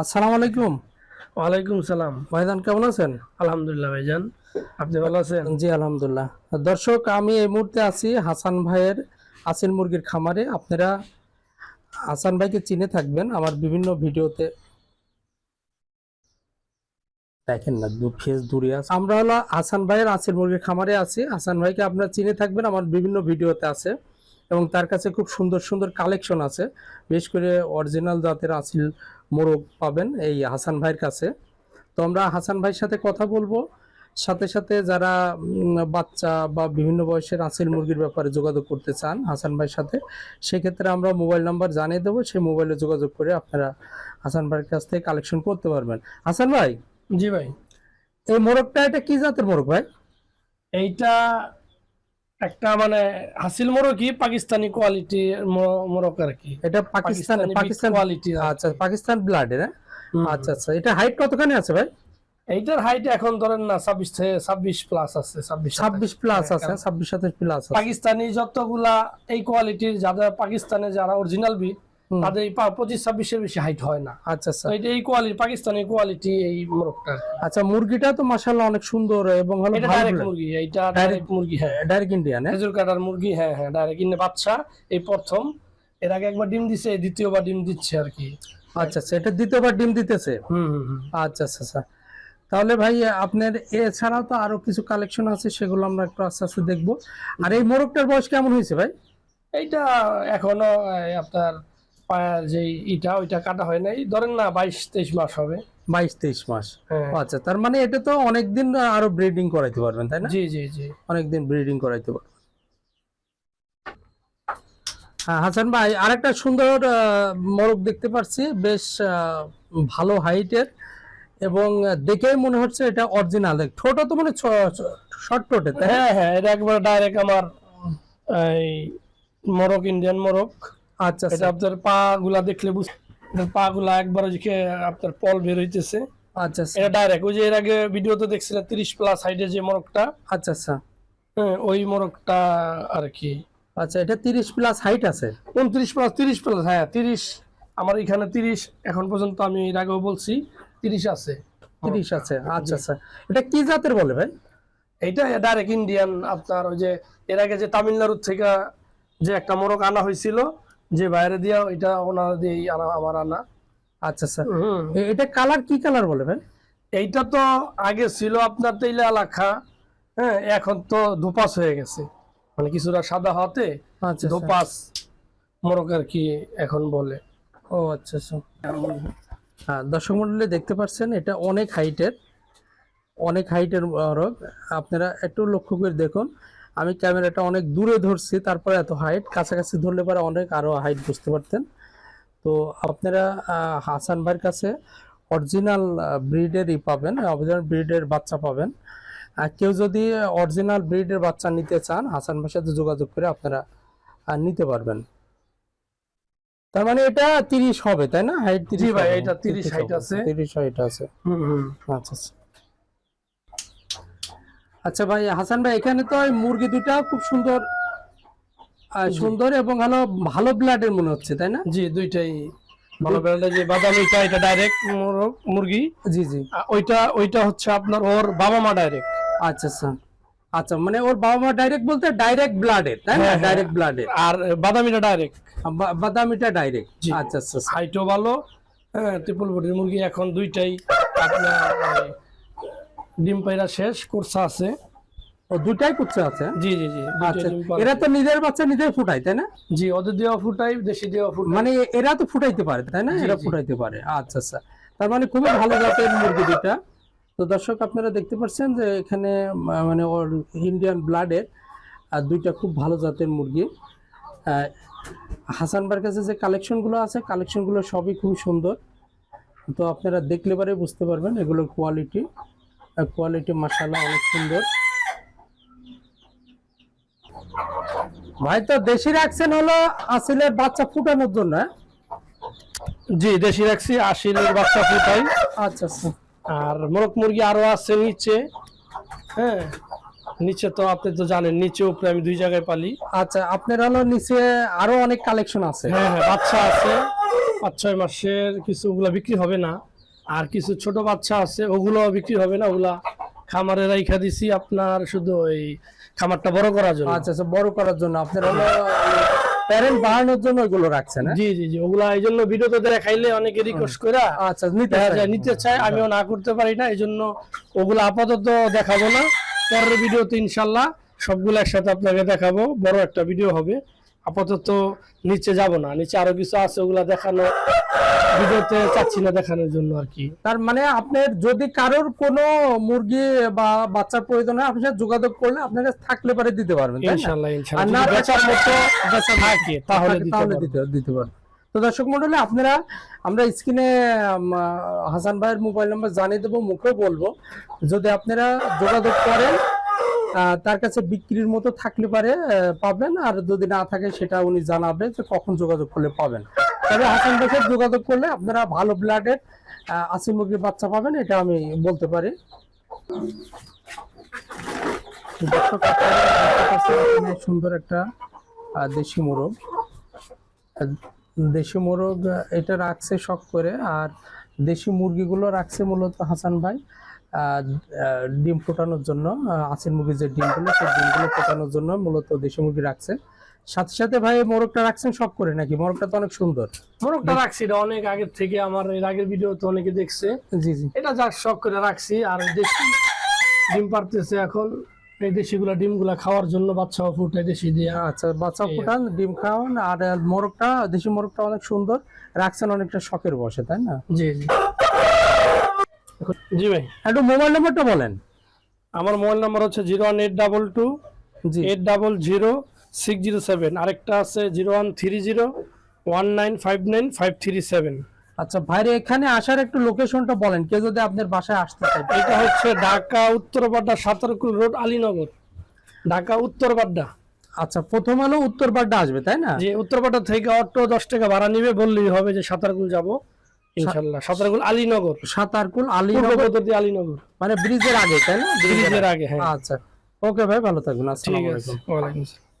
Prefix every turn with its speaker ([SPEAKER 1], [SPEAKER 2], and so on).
[SPEAKER 1] আসসালামু আলাইকুম।
[SPEAKER 2] ওয়ালাইকুম সালাম।
[SPEAKER 1] ভাইজান কেমন আছেন?
[SPEAKER 2] আলহামদুলিল্লাহ ভাইজান। আপনি ভালো আছেন?
[SPEAKER 1] জি আলহামদুলিল্লাহ। দর্শক আমি এই মুহূর্তে আছি হাসান ভাইয়ের আসিল মুরগির খামারে। আপনারা হাসান ভাইকে চিনে থাকবেন আমার বিভিন্ন ভিডিওতে। দেখেন না দু ফেস দূরে আছে। আমরা হলো হাসান ভাইয়ের আসিল মুরগির খামারে আছি। হাসান ভাইকে আপনারা চিনে থাকবেন আমার বিভিন্ন ভিডিওতে আছে। এবং তার কাছে খুব সুন্দর সুন্দর কালেকশন আছে। বিশেষ করে অরিজিনাল জাতের আসিল মোরগ পাবেন এই হাসান ভাইয়ের কাছে। তো আমরা হাসান ভাইয়ের সাথে কথা বলব। সাথে সাথে যারা বাচ্চা বা বিভিন্ন বয়সের আসিল মুরগির ব্যাপারে যোগাযোগ করতে চান হাসান ভাইয়ের সাথে সেক্ষেত্রে আমরা মোবাইল নাম্বার জানিয়ে দেবো। সেই মোবাইলে যোগাযোগ করে আপনারা হাসান ভাইয়ের কাছ থেকে কালেকশন করতে পারবেন। হাসান ভাই?
[SPEAKER 2] জি ভাই।
[SPEAKER 1] এই মোরগটা এটা কি জাতের মোরগ ভাই?
[SPEAKER 2] এইটা একটা মানে হাসিল মোরগ কি? পাকিস্তানি কোয়ালিটি মোরগ আর কি।
[SPEAKER 1] এটা পাকিস্তান পাকিস্তান
[SPEAKER 2] কোয়ালিটি
[SPEAKER 1] আচ্ছা পাকিস্তান ব্লাড ব্লাডের আচ্ছা আচ্ছা এটা হাইট কতখানি আছে ভাই?
[SPEAKER 2] এইটার হাইট এখন ধরেন না ছাব্বিশ ছাব্বিশ প্লাস আছে ছাব্বিশ
[SPEAKER 1] প্লাস আছে ছাব্বিশ সাতাশ প্লাস আছে।
[SPEAKER 2] পাকিস্তানি যতগুলা এই কোয়ালিটির যারা পাকিস্তানে যারা অরিজিনাল বিট। তাদের পঁচিশ ছাব্বিশের বেশি হাইট হয় না।
[SPEAKER 1] আচ্ছা আচ্ছা।
[SPEAKER 2] এটা এই কোয়ালিটি পাকিস্তানি কোয়ালিটি এই মোরগটা
[SPEAKER 1] আচ্ছা মুরগিটা তো মাশাআল্লাহ অনেক সুন্দর এবং হলো
[SPEAKER 2] এটা ডাইরেক্ট মুরগি এইটা ডাইরেক্ট মুরগি হ্যাঁ।
[SPEAKER 1] ডাইরেক্ট ইন্ডিয়ান
[SPEAKER 2] খেজুর কাটার মুরগি হ্যাঁ হ্যাঁ ডাইরেক্ট বাচ্চা এই প্রথম। এর আগে একবার ডিম দিছে দ্বিতীয়বার ডিম দিচ্ছে আর কি।
[SPEAKER 1] আচ্ছা আচ্ছা এটা দ্বিতীয়বার ডিম দিতেছে?
[SPEAKER 2] হুম হুম হুম।
[SPEAKER 1] আচ্ছা আচ্ছা আচ্ছা। তাহলে ভাই আপনার এছাড়াও তো আরও কিছু কালেকশন আছে সেগুলো আমরা একটু আস্তে আস্তে দেখব। আর এই মোরগটার বয়স কেমন হয়েছে ভাই?
[SPEAKER 2] এইটা এখনও আপনার পায়ের যে ইটা ওইটা কাটা হয় নাই। ধরেন না বাইশ তেইশ মাস হবে।
[SPEAKER 1] বাইশ তেইশ মাস।
[SPEAKER 2] হ্যাঁ।
[SPEAKER 1] আচ্ছা তার মানে এটা তো অনেকদিন আরও ব্রিডিং করাইতে পারবেন তাই না?
[SPEAKER 2] জি জি জি।
[SPEAKER 1] অনেকদিন ব্রিডিং করাইতে পারবেন। হ্যাঁ হাসান ভাই আরেকটা সুন্দর মোরগ দেখতে পাচ্ছি বেশ ভালো হাইটের এবং দেখেই মনে হচ্ছে এটা অরিজিনাল। ঠোঁটও তো মানে শর্ট ঠোঁটে
[SPEAKER 2] হ্যাঁ হ্যাঁ এটা একবার ডাইরেক্ট আমার এই মোরগ ইন্ডিয়ান মোরগ
[SPEAKER 1] আচ্ছা
[SPEAKER 2] এটা
[SPEAKER 1] আচ্ছা
[SPEAKER 2] আপনার পা গুলা দেখলে বুঝ এটার পা গুলা একবার ওইদিকে আপনার পল বের হইতেছে।
[SPEAKER 1] আচ্ছা আচ্ছা।
[SPEAKER 2] এটা ডাইরেক্ট ওই যে এর আগে ভিডিওতে দেখছিলেন তিরিশ প্লাস হাইটের যে মোরগটা।
[SPEAKER 1] আচ্ছা আচ্ছা।
[SPEAKER 2] হ্যাঁ, ওই মোরগটা আর কি
[SPEAKER 1] আচ্ছা এটা তিরিশ প্লাস হাইট আছে?
[SPEAKER 2] উনত্রিশ প্লাস তিরিশ প্লাস হ্যাঁ তিরিশ। আমার এখানে তিরিশ এখন পর্যন্ত আমি এর আগেও বলছি তিরিশ আছে।
[SPEAKER 1] তিরিশ আছে আচ্ছা আচ্ছা। এটা কি জাতের বলে ভাই?
[SPEAKER 2] এটা ডাইরেক্ট ইন্ডিয়ান আপনার ওই যে এর আগে যে তামিলনাড়ুর থেকে যে একটা মোরগ আনা হয়েছিল যে বাইরে দিয়া এটা ওনার দিয়ে আনা আমার আনা।
[SPEAKER 1] আচ্ছা স্যার। এটা কালার কি কালার বলে ভাই?
[SPEAKER 2] এইটা তো আগে ছিল আপনার তেইলা এলাকা হ্যাঁ এখন তো ধোপাস হয়ে গেছে। মানে কিছুটা সাদা হতে। ধোপাস মোরগ আর কি এখন বলে।
[SPEAKER 1] ও আচ্ছা আচ্ছা হ্যাঁ দর্শক মন্ডলী দেখতে পাচ্ছেন এটা অনেক হাইটের অনেক হাইটের রোগ আপনারা একটু লক্ষ্য করে দেখুন। আমি ক্যামেরাটা অনেক দূরে ধরছি তারপরে এত হাইট কাছাকাছি ধরলে পরে অনেক আরও হাইট বুঝতে পারতেন। তো আপনারা হাসান ভাইয়ের কাছে অরিজিনাল ব্রিডেরই পাবেন অরিজিনাল ব্রিডের বাচ্চা পাবেন। আর কেউ যদি অরিজিনাল ব্রিডের বাচ্চা নিতে চান হাসান ভাইয়ের সাথে যোগাযোগ করে আপনারা নিতে পারবেন। তার মানে এটা তিরিশ হবে তাই না? হাইট
[SPEAKER 2] জি ভাই, এটা 30 height আছে।
[SPEAKER 1] তিরিশ হাইট আছে।
[SPEAKER 2] হুম হুম।
[SPEAKER 1] আচ্ছা আচ্ছা। আচ্ছা ভাই হাসান ভাই এখানে তো মুরগি দুটা খুব সুন্দর সুন্দর এবং ভালো ভালো ব্লাডের মনে হচ্ছে তাই না?
[SPEAKER 2] জি দুইটাই ভালো বেড়াটা যে বাদামিটা এটা ডাইরেক্ট মুরগি
[SPEAKER 1] জি জি।
[SPEAKER 2] ওইটা ওইটা হচ্ছে আপনার ওর বাবা মা ডাইরেক্ট
[SPEAKER 1] আচ্ছা আচ্ছা। আচ্ছা মানে ওর বাবা মা ডাইরেক্ট বলতে ডাইরেক্ট ব্লাডের তাই না?
[SPEAKER 2] হ্যাঁ, হ্যাঁ।
[SPEAKER 1] ডাইরেক্ট ব্লাডের
[SPEAKER 2] আর বাদামিটা ডাইরেক্ট
[SPEAKER 1] বাদামিটা ডাইরেক্ট। আচ্ছা আচ্ছা আচ্ছা।
[SPEAKER 2] হাইটও ভালো। হ্যাঁ ট্রিপল বডির মুরগি এখন দুইটাই আপনার ডিম পাইরা শেষ কোর্সা আছে।
[SPEAKER 1] ও দুটাই কুচ্ছে আছে?
[SPEAKER 2] জি জি জি
[SPEAKER 1] আচ্ছা এরা তো নিজের বাচ্চা নিজের ফুটায় তাই না?
[SPEAKER 2] জি ওদের দেওয়া ফুটাই দেশি দেওয়া ফুটাই।
[SPEAKER 1] মানে এরা তো ফুটাইতে পারে তাই না? এরা। ফুটাইতে পারে আচ্ছা আচ্ছা। তার মানে খুবই ভালো জাতের মুরগি দুটা তো দর্শক আপনারা দেখতে পাচ্ছেন যে এখানে মানে ওর ইন্ডিয়ান ব্লাডের আর দুইটা খুব ভালো জাতের মুরগি। আহ, হাসান বার কাছে যে কালেকশনগুলো আছে কালেকশনগুলো সবই খুব সুন্দর। তো আপনারা দেখলে পরে বুঝতে পারবেন এগুলোর কোয়ালিটি কোয়ালিটি মাসাল্লাহ অনেক সুন্দর। ভাই তো দেশি রাখছেন হলো আসলে বাচ্চা ফুটানোর জন্য হ্যাঁ?
[SPEAKER 2] জি দেশি রাখছি আশিলের বাচ্চা ফুটাই।
[SPEAKER 1] আচ্ছা আচ্ছা।
[SPEAKER 2] আর মোরগ মুরগি আরও আছে নিচে হ্যাঁ? নিচে তো আপনি তো জানেন নিচে উপরে আমি দুই জায়গায় পালি।
[SPEAKER 1] আচ্ছা আপনার হলো নিচে আরও অনেক কালেকশন আছে।
[SPEAKER 2] হ্যাঁ হ্যাঁ বাচ্চা আছে। পাঁচ ছয় মাসের কিছু ওগুলা বিক্রি হবে না। আর কিছু ছোট বাচ্চা আছে ওগুলো বিক্রি হবে না ওগুলা খামারে রাইখা দিছি আপনার শুধু ওই খামারটা বড় করার জন্য
[SPEAKER 1] আচ্ছা আচ্ছা বড় করার জন্য আপনার প্যারেন্ট বাড়ানোর জন্য ওইগুলো রাখছেন?
[SPEAKER 2] জি জি জি ওগুলা এই জন্য ভিডিওতে দেখাইলে অনেকে রিকোয়েস্ট করে
[SPEAKER 1] আচ্ছা নিতে।
[SPEAKER 2] নিতে চায় আমিও না করতে পারি না এই জন্য ওগুলো আপাতত দেখাবো না পরের ভিডিওতে ইনশাল্লাহ সবগুলো একসাথে আপনাকে দেখাবো বড় একটা ভিডিও হবে আপাতত নিচে যাব না। নিচে আরও কিছু আছে ওগুলা দেখানো ভিডিওতে চাচ্ছি না দেখানোর জন্য আর কি।
[SPEAKER 1] তার মানে আপনার যদি কারোর কোনো মুরগি বা বাচ্চার প্রয়োজন হয় আপনার সাথে যোগাযোগ করলে আপনার কাছে থাকলে পারে দিতে পারবেন?
[SPEAKER 2] ইনশাল্লাহ
[SPEAKER 1] আর না
[SPEAKER 2] বেচার মতো
[SPEAKER 1] বেচা
[SPEAKER 2] থাকে তাহলে দিতে
[SPEAKER 1] তাহলে। দিতে দিতে পারবেন তো দর্শক মন্ডলী আপনারা আমরা স্ক্রিনে হাসান ভাইয়ের মোবাইল নাম্বার জানিয়ে দেবো মুখেও বলব। যদি আপনারা যোগাযোগ করেন তার কাছে বিক্রির মতো থাকলে পারে পাবেন, আর যদি না থাকে সেটা উনি জানাবে যে কখন যোগাযোগ করলে পাবেন। তবে হাসান সাথে যোগাযোগ করলে আপনারা ভালো ব্লাডের আশি মুরগির বাচ্চা পাবেন, এটা আমি বলতে পারি। সুন্দর একটা দেশি মোরগ। দেশি মোরগ এটা রাখছে শখ করে, আর দেশি মুরগিগুলো রাখছে মূলত হাসান ভাই। ডিম ফোটানোর জন্য আসির মুরগির যে ডিমগুলো সেই ডিমগুলো ফোটানোর জন্য মূলত দেশি মুরগি রাখছে সাথে সাথে ভাই মোরগটা রাখছেন শখ করে নাকি? মোরগটা তো অনেক সুন্দর।
[SPEAKER 2] মোরগটা রাখছি এটা অনেক আগের থেকে আমার এর আগের ভিডিও তো অনেকে দেখছে।
[SPEAKER 1] জি জি।
[SPEAKER 2] এটা যা শখ করে রাখছি আর দেশি ডিম পারতেছে এখন। এই দেশিগুলা ডিমগুলা খাওয়ার জন্য বাচ্চাও ফুটাই দেশি দিয়ে।
[SPEAKER 1] আচ্ছা বাচ্চা ফুটান ডিম খাওয়ান আর মোরগটা দেশি মোরগটা অনেক সুন্দর। রাখছেন অনেকটা শখের বসে তাই না?
[SPEAKER 2] জি জি। জি ভাই।
[SPEAKER 1] একটু মোবাইল নাম্বারটা বলেন।
[SPEAKER 2] আমার মোবাইল নাম্বার হচ্ছে zero one eight double two
[SPEAKER 1] জি।
[SPEAKER 2] Eight double zero six zero seven. আরেকটা আছে zero one three zero one nine five nine five three seven.
[SPEAKER 1] আচ্ছা ভাইরে এখানে আসার একটু লোকেশনটা বলেন কেউ যদি আপনার বাসায় আসতে চায়।
[SPEAKER 2] এটা হচ্ছে ঢাকা উত্তরপাড্ডা সাতারকুল রোড আলীনগর। ঢাকা উত্তরপাড্ডা
[SPEAKER 1] আচ্ছা প্রথম আলো উত্তর পাড্ডা আসবে তাই না?
[SPEAKER 2] যে উত্তরপাড্ডা থেকে অটো দশ টাকা ভাড়া নিবে বললেই হবে যে সাতারকুল যাব। ইনশাল্লাহ সাতারকুল আলীনগর।
[SPEAKER 1] সাতারকুল
[SPEAKER 2] আলীনগর
[SPEAKER 1] মানে ব্রিজের আগে তাই না?
[SPEAKER 2] ব্রিজের আগে। হ্যাঁ।
[SPEAKER 1] আচ্ছা। ওকে ভাই ভালো থাকবেন। আলাইকুম।
[SPEAKER 2] আসসালাম।